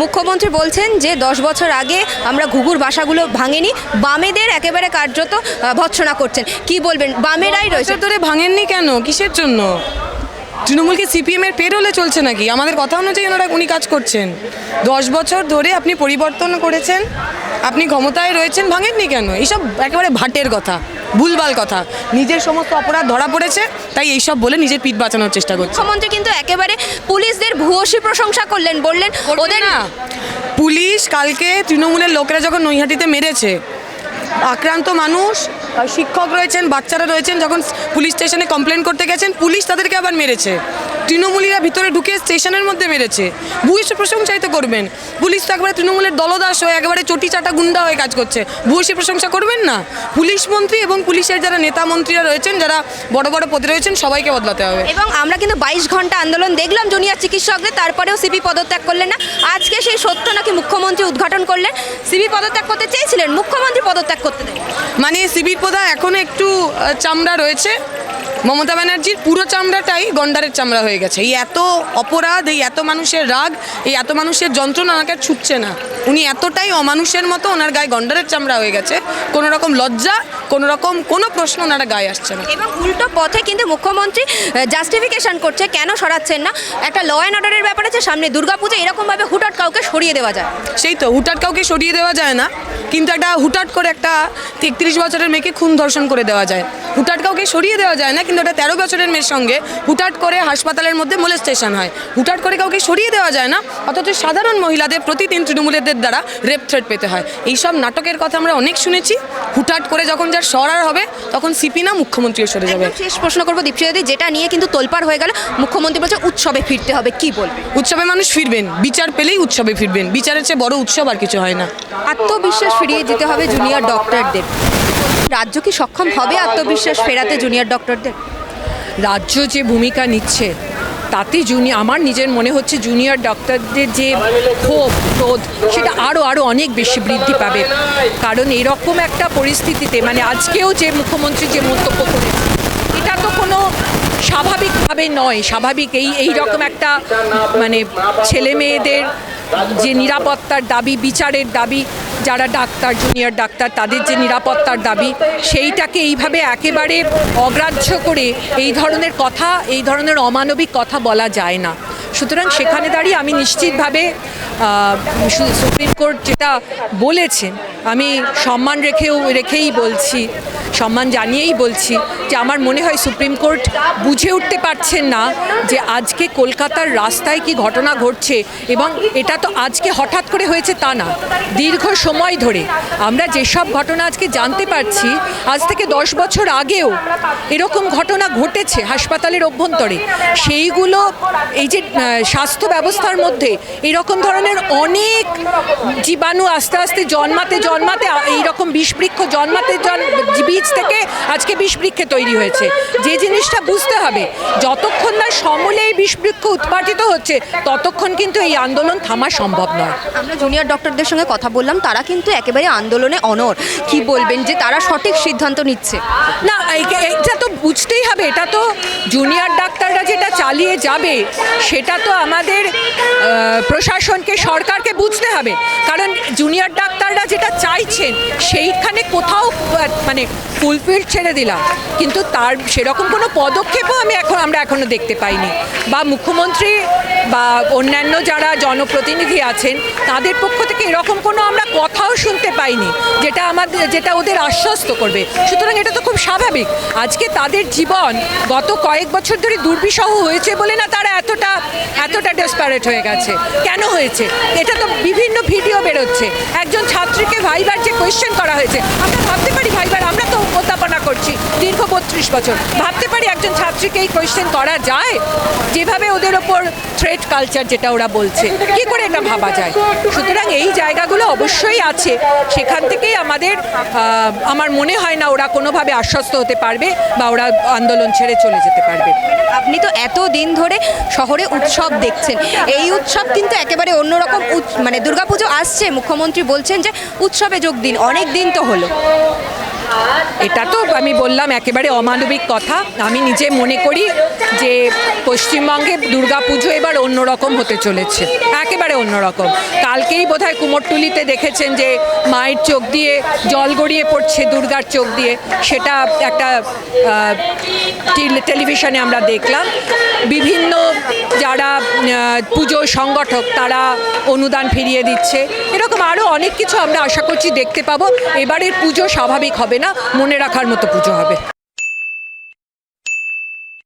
মুখ্যমন্ত্রী বলছেন যে দশ বছর আগে আমরা ঘুঘুর বাসাগুলো ভাঙেনি বামেদের একেবারে কার্যত ভৎসনা করছেন। কি বলবেন? বামেরাই রয়েছে। ধরে ভাঙেননি কেন? কিসের জন্য? তৃণমূলকে সিপিএম এর পেরোলে চলছে নাকি? আমাদের কথা অনুযায়ী ওনারা উনি কাজ করছেন। দশ বছর ধরে আপনি পরিবর্তন করেছেন আপনি ক্ষমতায় রয়েছেন ভাঙেননি কেন? এইসব একেবারে ভাটের কথা ভুলভাল কথা। নিজের সমস্ত অপরাধ ধরা পড়েছে তাই এইসব বলে নিজের পিঠ বাঁচানোর চেষ্টা করছে। মুখ্যমন্ত্রী কিন্তু একেবারে পুলিশদের ভূয়সী প্রশংসা করলেন বললেন ওদের না। পুলিশ কালকে তৃণমূলের লোকেরা যখন নৈহাটিতে মেরেছে আক্রান্ত মানুষ শিক্ষক রয়েছেন বাচ্চারা রয়েছেন যখন পুলিশ স্টেশনে কমপ্লেন করতে গেছেন পুলিশ তাদেরকে আবার মেরেছে। তৃণমূলীরা ভিতরে ঢুকে স্টেশনের মধ্যে মেরেছে। ভূয়সী প্রশংসাই তো করবেন। পুলিশ তো একবারে তৃণমূলের দলদাস হয়ে একেবারে চটি চাটা গুন্ডা হয়ে কাজ করছে। ভূয়সী প্রশংসা করবেন না? পুলিশ মন্ত্রী এবং পুলিশের যারা নেতা মন্ত্রীরা রয়েছেন যারা বড় বড় পদে রয়েছেন সবাইকে বদলাতে হবে। এবং আমরা কিন্তু বাইশ ঘণ্টা আন্দোলন দেখলাম জুনিয়র চিকিৎসকদের তারপরেও সিপি পদত্যাগ করলেন না। আজকে সেই সত্য নাকি মুখ্যমন্ত্রী উদ্ঘাটন করলেন? সিপি পদত্যাগ করতে চেয়েছিলেন মুখ্যমন্ত্রী পদত্যাগ করতে মানে শিবির পোদা এখনও একটু চামড়া রয়েছে। মমতা ব্যানার্জির পুরো চামড়াটাই গন্ডারের চামড়া হয়ে গেছে। এই এত অপরাধ এই এত মানুষের রাগ এই এত মানুষের যন্ত্রণা ওনাকে ছুটছে না। উনি এতটাই অমানুষের মতো ওনার গায়ে গন্ডারের চামড়া হয়ে গেছে। কোনো রকম লজ্জা কোনো রকম কোনো প্রশ্ন ওনারা গায়ে আসছে না। এবং উল্টো পথে কিন্তু মুখ্যমন্ত্রী জাস্টিফিকেশন করছে কেন সরাচ্ছেন না? একটা ল অ্যান্ড অর্ডারের ব্যাপার আছে সামনে দুর্গাপুজো এরকমভাবে হুটহাট কাউকে সরিয়ে দেওয়া যায়। সেই তো হুটহাট কাউকে সরিয়ে দেওয়া যায় না কিন্তু একটা হুটহাট করে একটা তেত্রিশ বছরের মেয়েকে খুন ধর্ষণ করে দেওয়া যায়। হুটহাট কাউকে সরিয়ে দেওয়া যায় না কিন্তু একটা তেরো বছরের মেয়ের সঙ্গে হুটহাট করে হাসপাতালের মধ্যে মোলেস্টেশন হয়। হুটহাট করে কাউকে সরিয়ে দেওয়া যায় না অথচ সাধারণ মহিলাদের প্রতিদিন তৃণমূলেদের দ্বারা রেপ থ্রেট পেতে হয়। এইসব নাটকের কথা আমরা অনেক শুনেছি। হুটহাট করে যখন যার সরার হবে তখন সিপি না মুখ্যমন্ত্রীও সরে যাবে। শেষ প্রশ্ন করব দীপশিদাদি যেটা নিয়ে কিন্তু তোলপাড় হয়ে গেল। মুখ্যমন্ত্রী বলছে উৎসবে ফিরতে হবে। কি বলবে? উৎসবে মানুষ ফিরবেন বিচার পেলেই উৎসবে ফিরবেন। বিচারের চেয়ে বড় উৎসব আর কিছু হয় না। আত্মবিশ্বাস ফিরিয়ে দিতে হবে জুনিয়র ডক্টরদের। রাজ্য কি সক্ষম হবে আত্মবিশ্বাস ফেরাতে জুনিয়র ডক্টরদের? রাজ্য যে ভূমিকা নিচ্ছে তাতে জুনি, আমার নিজের মনে হচ্ছে জুনিয়র ডাক্তারদের যে ক্ষোভ, ক্রোধ, সেটা আরও আরও অনেক বেশি বৃদ্ধি পাবে। কারণ এরকম একটা পরিস্থিতিতে মানে আজকেও যে মুখ্যমন্ত্রী যে মন্তব্য করেছে, এটা তো কোনো স্বাভাবিকভাবে নয়। স্বাভাবিক এই এই রকম একটা মানে ছেলে মেয়েদের যে নিরাপত্তার দাবি, বিচারের দাবি, যারা ডাক্তার জুনিয়র ডাক্তার, তাদের যে নিরাপত্তার দাবি, সেইটাকে এইভাবে একেবারে অগ্রাহ্য করে এই ধরনের কথা, এই ধরনের অমানবিক কথা বলা যায় না। সুতরাং সেখানে দাঁড়িয়ে আমি নিশ্চিতভাবে সুপ্রিম কোর্ট যেটা বলেছেন আমি সম্মান রেখেও, রেখেই বলছি, সম্মান জানিয়েই বলছি যে আমার মনে হয় সুপ্রিম কোর্ট বুঝে উঠতে পারছেন না যে আজকে কলকাতার রাস্তায় কি ঘটনা ঘটছে এবং এটা তো আজকে হঠাৎ করে হয়েছে তা না। দীর্ঘ সময় ধরে আমরা যেসব ঘটনা আজকে জানতে পারছি, আজ থেকে দশ বছর আগেও এরকম ঘটনা ঘটেছে হাসপাতালের অভ্যন্তরে। সেইগুলো, এই যে স্বাস্থ্য ব্যবস্থার মধ্যে এরকম ধরনের অনেক জীবাণু আস্তে আস্তে জন্মাতে জন্মাতে এইরকম বিষবৃক্ষ জন্মাতে জন বীজ থেকে আজকে বিষবৃক্ষে তৈরি হয়েছে। যে জিনিসটা বুঝতে হবে যতক্ষণ না সমূলে এই বিষবৃক্ষ উৎপাদিত হচ্ছে ততক্ষণ কিন্তু এই আন্দোলন থামা সম্ভব নয়। আমরা জুনিয়র ডক্টরদের সঙ্গে কথা বললাম তারা কিন্তু একেবারে আন্দোলনে অনর কি বলবেন যে তারা সঠিক সিদ্ধান্ত নিচ্ছে? না এটা তো বুঝতেই হবে এটা তো জুনিয়র ডাক্তাররা যেটা চালিয়ে যাবে সেটা তো আমাদের প্রশাসনকে সরকারকে বুঝতে হবে। কারণ জুনিয়র ডাক্তাররা যেটা চাইছেন, সেইখানে কোথাও মানে ফুলফিল ছেড়ে দিলাম। কিন্তু তার সেরকম কোনো পদক্ষেপও আমি এখন, আমরা এখনও দেখতে পাইনি। বা মুখ্যমন্ত্রী বা অন্যান্য যারা জনপ্রতিনিধি আছেন, তাদের পক্ষ থেকে এরকম কোনো আমরা কথাও শুনতে পাইনি, যেটা আমাদের, যেটা ওদের আশ্বস্ত করবে। সুতরাং এটা তো খুব স্বাভাবিক। আজকে তাদের জীবন গত কয়েক বছর ধরে দুর্বিষহ হয়েছে বলে না তারা এতটা এতটা ডেসপারেট হয়ে গেছে। কেন হয়েছে? এটা তো বিভিন্ন ভিডিও বেরোচ্ছে। একজন ছাত্রীকে ভাইবার যে কোয়েশ্চেন করা হয়েছে, আমরা ভাবতে পারি ভাইবার, আমরা তো উপস্থাপনা করছি দীর্ঘ বত্রিশ বছর। ভাবতে পারি একজন ছাত্রীকে এই কোয়েশ্চেন করা যায়? যেভাবে ওদের ওপর থ্রেট কালচার যেটা ওরা বলছে, কি করে এটা ভাবা যায়? সুতরাং এই জায়গাগুলো অবশ্যই আছে। সেখান থেকেই আমাদের আমার মনে হয় না ওরা কোনোভাবে আশ্বস্ত হতে পারবে বা ওরা আন্দোলন ছেড়ে চলে যেতে পারবে। আপনি তো এত দিন ধরে শহরে উৎসব দেখছেন। এই উৎসব কিন্তু একেবারে অন্যরকম মানে দুর্গাপুজো আসছে, মুখ্যমন্ত্রী বলছেন যে উৎসবে যোগ দিন, অনেক দিন তো হলো। এটা তো আমি বললাম, একেবারে অমানবিক কথা। আমি নিজে মনে করি যে পশ্চিমবঙ্গে দুর্গাপুজো এবার অন্যরকম হতে চলেছে, একেবারে অন্যরকম। কালকেই বোধহয় কুমোরটুলিতে দেখেছেন যে মায়ের চোখ দিয়ে জল গড়িয়ে পড়ছে, দুর্গার চোখ দিয়ে। সেটা একটা টেলিভিশনে আমরা দেখলাম। বিভিন্ন যারা পুজো সংগঠক তারা অনুদান ফিরিয়ে দিচ্ছে। এরকম আরও অনেক কিছু আমরা আশা করছি দেখতে পাবো। এবারের পুজো স্বাভাবিক হবে না, মনে রাখার মতো পুজো হবে।